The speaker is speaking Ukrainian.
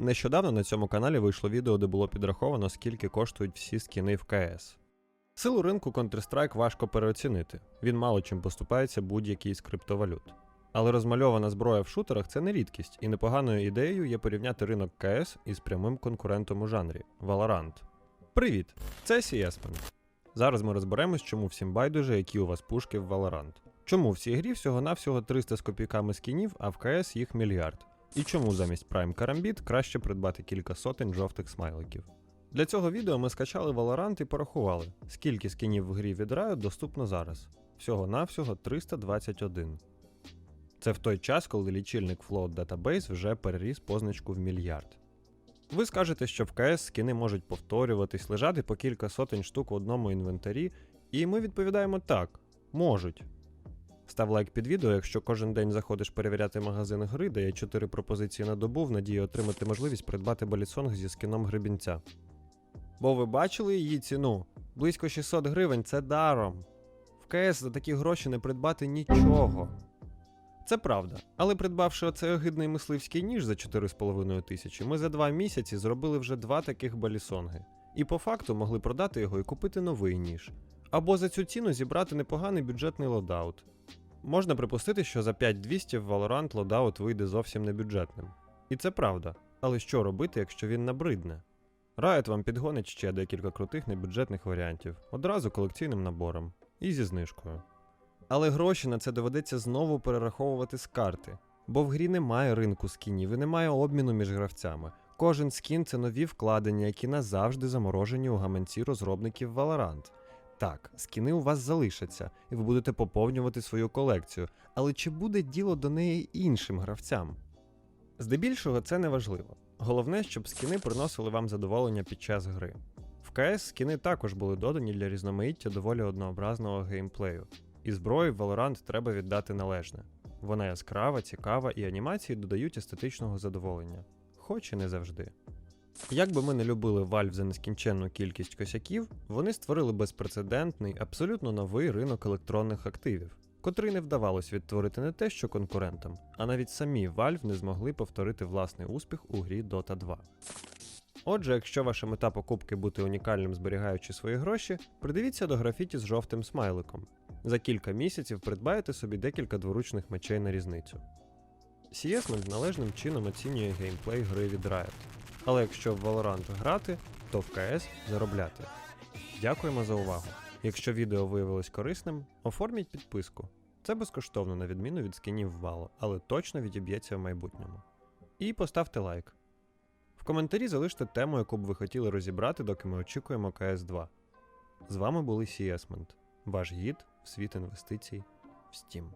Нещодавно на цьому каналі вийшло відео, де було підраховано, скільки коштують всі скіни в КС. Силу ринку Counter-Strike важко переоцінити, він мало чим поступається будь-якій з криптовалют. Але розмальована зброя в шутерах це не рідкість, і непоганою ідеєю є порівняти ринок КС із прямим конкурентом у жанрі Valorant. Привіт! Це Сієсмен. Зараз ми розберемось, чому всім байдуже, які у вас пушки в Valorant. Чому в цій грі всього-навсього 300 з копійками скінів, а в КС їх мільярд. І чому замість Prime Karambit краще придбати кілька сотень жовтих смайликів. Для цього відео ми скачали Valorant і порахували, скільки скінів в грі від Riot доступно зараз. Всього-навсього 321. Це в той час, коли лічильник Float Database вже переріс позначку в мільярд. Ви скажете, що в КС скіни можуть повторюватись, лежати по кілька сотень штук в одному інвентарі, і ми відповідаємо так, можуть. Став лайк під відео, якщо кожен день заходиш перевіряти магазин гри, де є 4 пропозиції на добу в надії отримати можливість придбати балісонг зі скіном гребінця. Бо ви бачили її ціну? Близько 600 гривень це даром. В КС за такі гроші не придбати нічого. Це правда, але придбавши оцей огидний мисливський ніж за 4,5 тисячі, ми за два місяці зробили вже два таких балісонги. І по факту могли продати його і купити новий ніж. Або за цю ціну зібрати непоганий бюджетний лодаут. Можна припустити, що за 5200 в Valorant лодаут вийде зовсім небюджетним. І це правда. Але що робити, якщо він набридне? Riot вам підгонить ще декілька крутих небюджетних варіантів, одразу колекційним набором і зі знижкою. Але гроші на це доведеться знову перераховувати з карти, бо в грі немає ринку скінів і немає обміну між гравцями. Кожен скін це нові вкладення, які назавжди заморожені у гаманці розробників Valorant. Так, скіни у вас залишаться, і ви будете поповнювати свою колекцію, але чи буде діло до неї іншим гравцям? Здебільшого це не важливо. Головне, щоб скіни приносили вам задоволення під час гри. В КС скіни також були додані для різноманіття доволі однообразного геймплею. І зброї в Valorant треба віддати належне. Вона яскрава, цікава і анімації додають естетичного задоволення, хоч і не завжди. Як би ми не любили Valve за нескінченну кількість косяків, вони створили безпрецедентний, абсолютно новий ринок електронних активів, котрий не вдавалось відтворити не те, що конкурентам, а навіть самі Valve не змогли повторити власний успіх у грі Dota 2. Отже, якщо ваша мета покупки бути унікальним, зберігаючи свої гроші, придивіться до графіті з жовтим смайликом. За кілька місяців придбаєте собі декілька дворучних мечей на різницю. CS належним чином оцінює геймплей гри від Riot. Але якщо в Valorant грати, то в CS заробляти. Дякуємо за увагу. Якщо відео виявилось корисним, оформіть підписку. Це безкоштовно на відміну від скінів Valo, але точно відіб'ється в майбутньому. І поставте лайк. В коментарі залиште тему, яку б ви хотіли розібрати, доки ми очікуємо КС 2. З вами були Сієсмент, ваш гід в світ інвестицій в Steam.